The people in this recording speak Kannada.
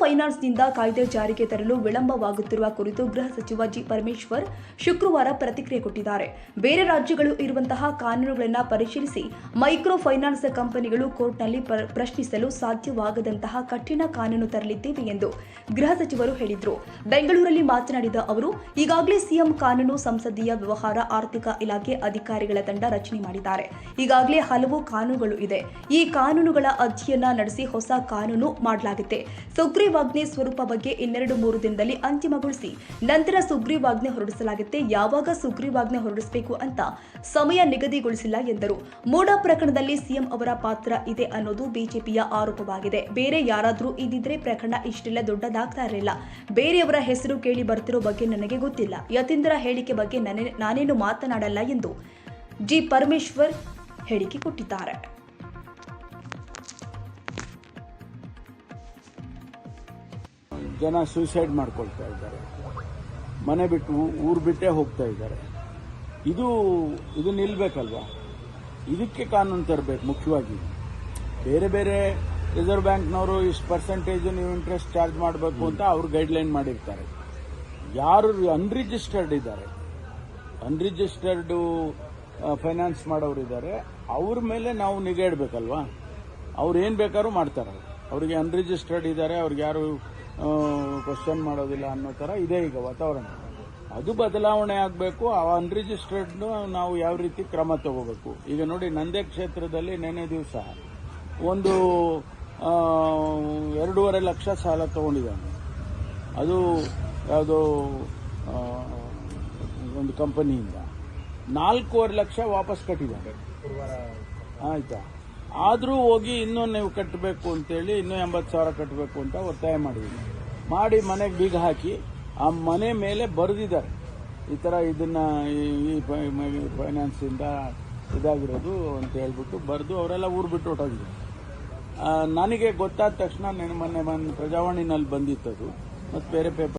ಫೈನಾನ್ಸ್ನಿಂದ ಕಾಯ್ದೆ ಜಾರಿಗೆ ತರಲು ವಿಳಂಬವಾಗುತ್ತಿರುವ ಕುರಿತು ಗೃಹ ಸಚಿವ ಜಿ. ಪರಮೇಶ್ವರ್ ಶುಕ್ರವಾರ ಪ್ರತಿಕ್ರಿಯೆ ಕೊಟ್ಟಿದ್ದಾರೆ. ಬೇರೆ ರಾಜ್ಯಗಳು ಇರುವಂತಹ ಕಾನೂನುಗಳನ್ನು ಪರಿಶೀಲಿಸಿ ಮೈಕ್ರೋ ಫೈನಾನ್ಸ್ ಕಂಪನಿಗಳು ಕೋರ್ಟ್ನಲ್ಲಿ ಪ್ರ- ಪ್ರಶ್ನಿಸಲು ಸಾಧ್ಯವಾಗದಂತಹ ಕಠಿಣ ಕಾನೂನು ತರಲಿದ್ದೇವೆ ಎಂದು ಗೃಹ ಸಚಿವರು ಹೇಳಿದರು. ಬೆಂಗಳೂರಲ್ಲಿ ಮಾತನಾಡಿದ ಅವರು, ಈಗಾಗಲೇ ಸಿಎಂ ಕಾನೂನು ಸಂಸದೀಯ ವ್ಯವಹಾರ, ಆರ್ಥಿಕ ಇಲಾಖೆ ಅಧಿಕಾರಿಗಳ ತಂಡ ರಚನೆ ಮಾಡಿದ್ದಾರೆ. ಈಗಾಗಲೇ ಹಲವು ಕಾನೂನುಗಳು ಇದೆ. ಈ ಕಾನೂನುಗಳ ಅಧ್ಯಯನ ನಡೆಸಿ ಹೊಸ ಕಾನೂನು ಮಾಡಲಾಗಿದೆ ಸುಗ್ರೀವಾಜ್ಞೆ ಸ್ವರೂಪ ಬಗ್ಗೆ ಇನ್ನೆರಡು ಮೂರು ದಿನದಲ್ಲಿ ಅಂತಿಮಗೊಳಿಸಿ ನಂತರ ಸುಗ್ರೀವಾಜ್ಞೆ ಹೊರಡಿಸಲಾಗುತ್ತೆ. ಯಾವಾಗ ಸುಗ್ರೀವಾಜ್ಞೆ ಹೊರಡಿಸಬೇಕು ಅಂತ ಸಮಯ ನಿಗದಿಗೊಳಿಸಿಲ್ಲ ಎಂದರು. ಮೂಡ ಪ್ರಕರಣದಲ್ಲಿ ಸಿಎಂ ಅವರ ಪಾತ್ರ ಇದೆ ಅನ್ನೋದು ಬಿಜೆಪಿಯ ಆರೋಪವಾಗಿದೆ. ಬೇರೆ ಯಾರಾದರೂ ಇದ್ದಿದ್ರೆ ಪ್ರಕರಣ ಇಷ್ಟೆಲ್ಲ ದೊಡ್ಡದಾಗ್ತಾ ಇರಲಿಲ್ಲ ಬೇರೆಯವರ ಹೆಸರು ಕೇಳಿ ಬರ್ತಿರೋ ಬಗ್ಗೆ ನನಗೆ ಗೊತ್ತಿಲ್ಲ. ಯತೀಂದ್ರ ಹೇಳಿಕೆ ಬಗ್ಗೆ ನಾನೇ- ನಾನೇನು ಮಾತನಾಡಲ್ಲ ಎಂದು ಜಿ ಪರಮೇಶ್ವರ್ ಹೇಳಿಕೆ ಕೊಟ್ಟಿದ್ದಾರೆ. ಜನ ಸೂಸೈಡ್ ಮಾಡ್ಕೊಳ್ತಾ ಇದ್ದಾರೆ. ಮನೆ ಬಿಟ್ಟು ಊರು ಬಿಟ್ಟೇ ಹೋಗ್ತಾ ಇದ್ದಾರೆ. ಇದು ಇದು ನಿಲ್ಬೇಕಲ್ವಾ? ಇದಕ್ಕೆ ಕಾನೂನು ತರಬೇಕು ಮುಖ್ಯವಾಗಿ. ಬೇರೆ ಬೇರೆ ರಿಸರ್ವ್ ಬ್ಯಾಂಕ್ನವರು ಇಷ್ಟು ಪರ್ಸೆಂಟೇಜ್ ನೀವು ಇಂಟ್ರೆಸ್ಟ್ ಚಾರ್ಜ್ ಮಾಡಬೇಕು ಅಂತ ಅವ್ರು ಗೈಡ್ಲೈನ್ ಮಾಡಿರ್ತಾರೆ. ಯಾರು ಅನ್ರಿಜಿಸ್ಟರ್ಡ್ ಇದ್ದಾರೆ. ಅನ್ರಿಜಿಸ್ಟರ್ಡ್ ಫೈನಾನ್ಸ್ ಮಾಡೋರು ಇದ್ದಾರೆ. ಅವ್ರ ಮೇಲೆ ನಾವು ನಿಗಾ ಇಡಬೇಕಲ್ವಾ? ಅವ್ರು ಏನು ಬೇಕಾದ್ರೂ ಮಾಡ್ತಾರೆ. ಅವರಿಗೆ ಅನ್ರಿಜಿಸ್ಟರ್ಡ್ ಇದ್ದಾರೆ. ಅವ್ರಿಗೆ ಯಾರು ಕ್ವಶನ್ ಮಾಡೋದಿಲ್ಲ ಅನ್ನೋ ಥರ ಇದೆ ಈಗ ವಾತಾವರಣ. ಅದು ಬದಲಾವಣೆ ಆಗಬೇಕು ಆ ಅನ್ರಿಜಿಸ್ಟರ್ಡ್ ನಾವು ಯಾವ ರೀತಿ ಕ್ರಮ ತಗೋಬೇಕು. ಈಗ ನೋಡಿ ನಂದೇ ಕ್ಷೇತ್ರದಲ್ಲಿ ನೆನೆ ದಿವಸ ಒಂದು ಎರಡೂವರೆ ಲಕ್ಷ ಸಾಲ ತಗೊಂಡಿದ್ದಾನೆ. ಅದು ಯಾವುದೋ ಒಂದು ಕಂಪನಿಯಿಂದ ನಾಲ್ಕೂವರೆ ಲಕ್ಷ ವಾಪಸ್ ಕಟ್ಟಿದ್ದಾರೆ ಆಯ್ತಾ? ಆದರೂ ಹೋಗಿ ಇನ್ನೂ ನೀವು ಕಟ್ಟಬೇಕು ಅಂತೇಳಿ ಇನ್ನೂ ಎಂಬತ್ತು ಸಾವಿರ ಕಟ್ಟಬೇಕು ಅಂತ ಒತ್ತಾಯ ಮಾಡಿದ್ದೀನಿ. ಮಾಡಿ ಮನೆಗೆ ಬೀಗ ಹಾಕಿ ಆ ಮನೆ ಮೇಲೆ ಬರೆದಿದ್ದಾರೆ. ಈ ಥರ ಇದನ್ನು ಈ- ಫೈನಾನ್ಸಿಂದ ಇದಾಗಿರೋದು ಅಂತ ಹೇಳ್ಬಿಟ್ಟು ಬರೆದು ಅವರೆಲ್ಲ ಊರು ಬಿಟ್ಟು ಹೊಟ್ಟೋಗಿದ್ದಾರೆ ನನಗೆ ಗೊತ್ತಾದ ತಕ್ಷಣ ನಾನು ಮೊನ್ನೆ ಬಂದು ಪ್ರಜಾವಾಣಿನಲ್ಲಿ ಬಂದಿತ್ತದು. ಮತ್ತು ಬೇರೆ ಪೇಪರ್